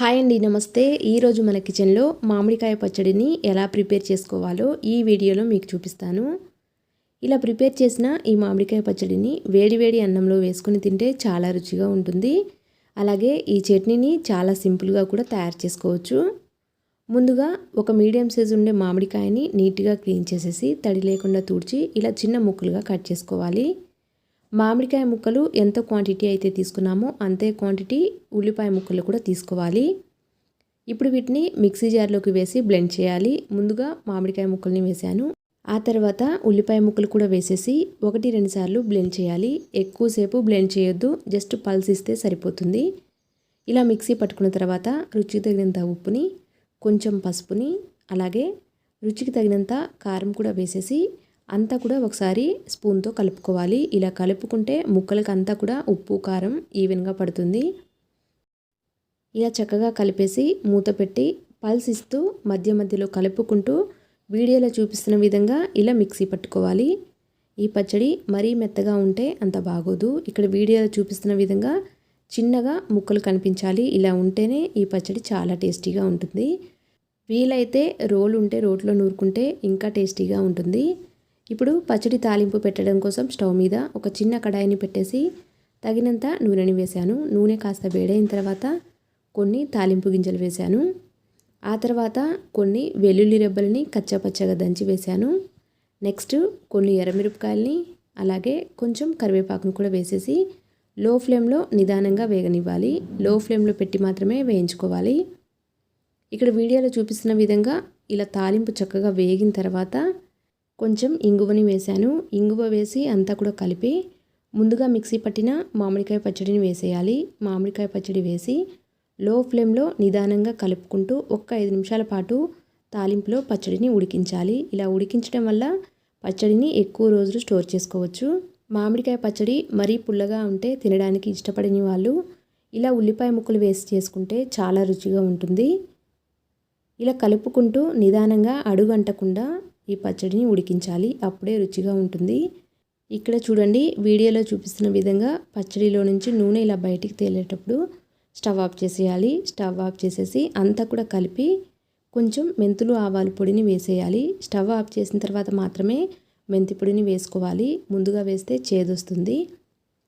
Hi అండి నమస్తే. ఈరోజు మన కిచెన్లో మామిడికాయ పచ్చడిని ఎలా ప్రిపేర్ చేసుకోవాలో ఈ వీడియోలో మీకు చూపిస్తాను. ఇలా ప్రిపేర్ చేసిన ఈ మామిడికాయ పచ్చడిని వేడివేడి అన్నంలో వేసుకుని తింటే చాలా రుచిగా ఉంటుంది. అలాగే ఈ చట్నీని చాలా సింపుల్గా కూడా తయారు చేసుకోవచ్చు. ముందుగా ఒక మీడియం సైజు ఉండే మామిడికాయని నీట్గా క్లీన్ చేసేసి తడి లేకుండా తుడిచి ఇలా చిన్న ముక్కలుగా కట్ చేసుకోవాలి. మామిడికాయ ముక్కలు ఎంత క్వాంటిటీ అయితే తీసుకున్నామో అంతే క్వాంటిటీ ఉల్లిపాయ ముక్కలు కూడా తీసుకోవాలి. ఇప్పుడు వీటిని మిక్సీ జార్లోకి వేసి బ్లెండ్ చేయాలి. ముందుగా మామిడికాయ ముక్కల్ని వేసాను ఆ తర్వాత ఉల్లిపాయ ముక్కలు కూడా వేసేసి ఒకటి రెండు సార్లు బ్లెండ్ చేయాలి. ఎక్కువసేపు బ్లెండ్ చేయొద్దు. జస్ట్ పల్స్ ఇస్తే సరిపోతుంది. ఇలా మిక్సీ పట్టుకున్న తర్వాత రుచికి తగినంత ఉప్పుని కొంచెం పసుపుని అలాగే రుచికి తగినంత కారం కూడా వేసేసి అంతా కూడా ఒకసారి స్పూన్తో కలుపుకోవాలి. ఇలా కలుపుకుంటే ముక్కలకి అంతా కూడా ఉప్పు కారం ఈవెన్గా పడుతుంది. ఇలా చక్కగా కలిపేసి మూత పెట్టి పల్స్ ఇస్తూ మధ్య మధ్యలో కలుపుకుంటూ వీడియోలో చూపిస్తున్న విధంగా ఇలా మిక్సీ పట్టుకోవాలి. ఈ పచ్చడి మరీ మెత్తగా ఉంటే అంత బాగోదు. ఇక్కడ వీడియోలో చూపిస్తున్న విధంగా చిన్నగా ముక్కలు కనిపించాలి. ఇలా ఉంటేనే ఈ పచ్చడి చాలా టేస్టీగా ఉంటుంది. వీలైతే రోలు ఉంటే రోట్లో నూరుకుంటే ఇంకా టేస్టీగా ఉంటుంది. ఇప్పుడు పచ్చడి తాలింపు పెట్టడం కోసం స్టవ్ మీద ఒక చిన్న కడాయిని పెట్టేసి తగినంత నూనెని వేశాను. నూనె కాస్త వేడైన తర్వాత కొన్ని తాలింపు గింజలు వేశాను. ఆ తర్వాత కొన్ని వెల్లుల్లి రెబ్బలని కచ్చపచ్చగా దంచి వేశాను. నెక్స్ట్ కొన్ని ఎర్రమిరపకాయలని అలాగే కొంచెం కరివేపాకును కూడా వేసేసి లో ఫ్లేమ్లో నిదానంగా వేగనివ్వాలి. లో ఫ్లేమ్లో పెట్టి మాత్రమే వేయించుకోవాలి. ఇక్కడ వీడియోలో చూపిస్తున్న విధంగా ఇలా తాలింపు చక్కగా వేగిన తర్వాత కొంచెం ఇంగువని వేశాను. ఇంగువ వేసి అంతా కూడా కలిపి ముందుగా మిక్సీ పట్టిన మామిడికాయ పచ్చడిని వేసేయాలి. మామిడికాయ పచ్చడి వేసి లో ఫ్లేమ్లో నిదానంగా కలుపుకుంటూ ఒక్క ఐదు నిమిషాల పాటు తాలింపులో పచ్చడిని ఉడికించాలి. ఇలా ఉడికించడం వల్ల పచ్చడిని ఎక్కువ రోజులు స్టోర్ చేసుకోవచ్చు. మామిడికాయ పచ్చడి మరీ పుల్లగా ఉంటే తినడానికి ఇష్టపడని వాళ్ళు ఇలా ఉల్లిపాయ ముక్కలు వేసి చేసుకుంటే చాలా రుచిగా ఉంటుంది. ఇలా కలుపుకుంటూ నిదానంగా అడుగంటకుండా ఈ పచ్చడిని ఉడికించాలి. అప్పుడే రుచిగా ఉంటుంది. ఇక్కడ చూడండి వీడియోలో చూపిస్తున్న విధంగా పచ్చడిలో నుంచి నూనె ఇలా బయటికి తేలేటప్పుడు స్టవ్ ఆఫ్ చేసేయాలి. స్టవ్ ఆఫ్ చేసేసి అంతా కూడా కలిపి కొంచెం మెంతులు ఆవాలు పొడిని వేసేయాలి. స్టవ్ ఆఫ్ చేసిన తర్వాత మాత్రమే మెంతి పొడిని వేసుకోవాలి. ముందుగా వేస్తే చేదొస్తుంది.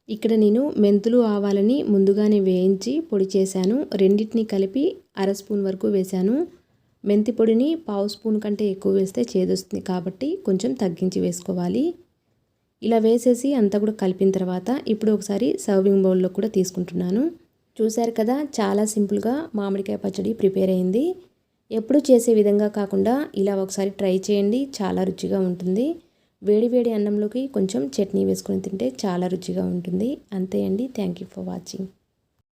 ఇక్కడ నేను మెంతులు ఆవాలని ముందుగానే వేయించి పొడి చేశాను. రెండింటిని కలిపి అర స్పూన్ వరకు వేశాను. మెంతి పొడిని పావు స్పూన్ కంటే ఎక్కువ వేస్తే చేదొస్తుంది కాబట్టి కొంచెం తగ్గించి వేసుకోవాలి. ఇలా వేసేసి అంతా కూడా కలిపిన తర్వాత ఇప్పుడు ఒకసారి సర్వింగ్ బౌల్లో కూడా తీసుకుంటున్నాను. చూశారు కదా చాలా సింపుల్గా మామిడికాయ పచ్చడి ప్రిపేర్ అయింది. ఎప్పుడు చేసే విధంగా కాకుండా ఇలా ఒకసారి ట్రై చేయండి చాలా రుచిగా ఉంటుంది. వేడి వేడి అన్నంలోకి కొంచెం చట్నీ వేసుకొని తింటే చాలా రుచిగా ఉంటుంది. అంతే అండి థ్యాంక్ యూ ఫర్ వాచింగ్.